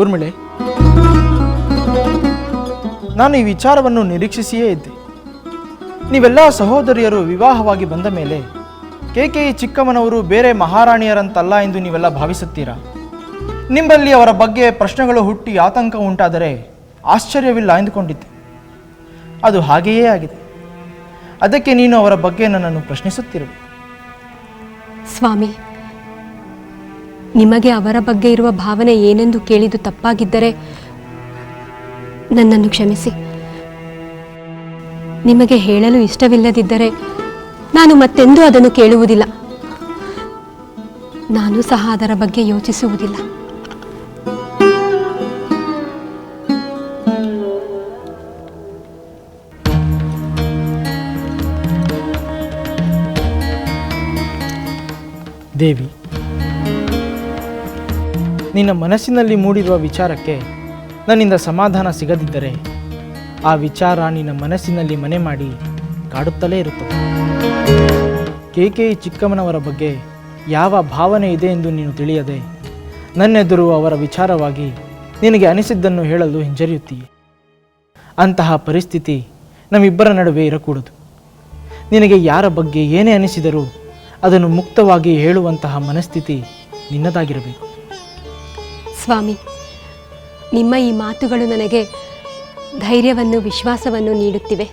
ಊರ್ಮಿಳೆ. ನಾನು ಈ ವಿಚಾರವನ್ನು ನಿರೀಕ್ಷಿಸಿಯೇ ಇದ್ದೆ. ನೀವೆಲ್ಲ ಸಹೋದರಿಯರು ವಿವಾಹವಾಗಿ ಬಂದ ಮೇಲೆ ಕೆ ಕೆ ಚಿಕ್ಕಮ್ಮನವರು ಬೇರೆ ಮಹಾರಾಣಿಯರಂತಲ್ಲ ಎಂದು ನೀವೆಲ್ಲ ಭಾವಿಸುತ್ತೀರಾ? ನಿಮ್ಮಲ್ಲಿ ಅವರ ಬಗ್ಗೆ ಪ್ರಶ್ನೆಗಳು ಹುಟ್ಟಿ ಆತಂಕ ಉಂಟಾದರೆ ಆಶ್ಚರ್ಯವಿಲ್ಲ ಎಂದುಕೊಂಡಿದ್ದೆ. ಅದು ಹಾಗೆಯೇ ಆಗಿದೆ. ಅದಕ್ಕೆ ನೀನು ಅವರ ಬಗ್ಗೆ ನನ್ನನ್ನು ಪ್ರಶ್ನಿಸುತ್ತಿರುವೆ. ಸ್ವಾಮಿ ನಿಮಗೆ ಅವರ ಬಗ್ಗೆ ಇರುವ ಭಾವನೆ ಏನೆಂದು ಕೇಳಿದ್ದು ತಪ್ಪಾಗಿದ್ದರೆ ನನ್ನನ್ನು ಕ್ಷಮಿಸಿ. ನಿಮಗೆ ಹೇಳಲು ಇಷ್ಟವಿಲ್ಲದಿದ್ದರೆ ನಾನು ಮತ್ತೆಂದೂ ಅದನ್ನು ಕೇಳುವುದಿಲ್ಲ. ನಾನು ಸಹ ಅದರ ಬಗ್ಗೆ ಯೋಚಿಸುವುದಿಲ್ಲ. ದೇವಿ ನಿನ್ನ ಮನಸ್ಸಿನಲ್ಲಿ ಮೂಡಿರುವ ವಿಚಾರಕ್ಕೆ ನನ್ನಿಂದ ಸಮಾಧಾನ ಸಿಗದಿದ್ದರೆ ಆ ವಿಚಾರ ನಿನ್ನ ಮನಸ್ಸಿನಲ್ಲಿ ಮನೆ ಮಾಡಿ ಕಾಡುತ್ತಲೇ ಇರುತ್ತದೆ. ಕೆ ಕೆ ಚಿಕ್ಕಮ್ಮನವರ ಬಗ್ಗೆ ಯಾವ ಭಾವನೆ ಇದೆ ಎಂದು ನೀನು ತಿಳಿಯದೆ ನನ್ನೆದುರು ಅವರ ವಿಚಾರವಾಗಿ ನಿನಗೆ ಅನಿಸಿದ್ದನ್ನು ಹೇಳಲು ಹಿಂಜರಿಯುತ್ತೀಯೆ. ಅಂತಹ ಪರಿಸ್ಥಿತಿ ನಮ್ಮಿಬ್ಬರ ನಡುವೆ ಇರಕೂಡದು. ನಿನಗೆ ಯಾರ ಬಗ್ಗೆ ಏನೇ ಅನಿಸಿದರೂ ಅದನ್ನು ಮುಕ್ತವಾಗಿ ಹೇಳುವಂತಹ ಮನಸ್ಥಿತಿ ನಿನ್ನದಾಗಿರಬೇಕು. ಸ್ವಾಮಿ ನಿಮ್ಮ ಈ ಮಾತುಗಳು ನನಗೆ ಧೈರ್ಯವನ್ನು ವಿಶ್ವಾಸವನ್ನು ನೀಡುತ್ತಿವೆ.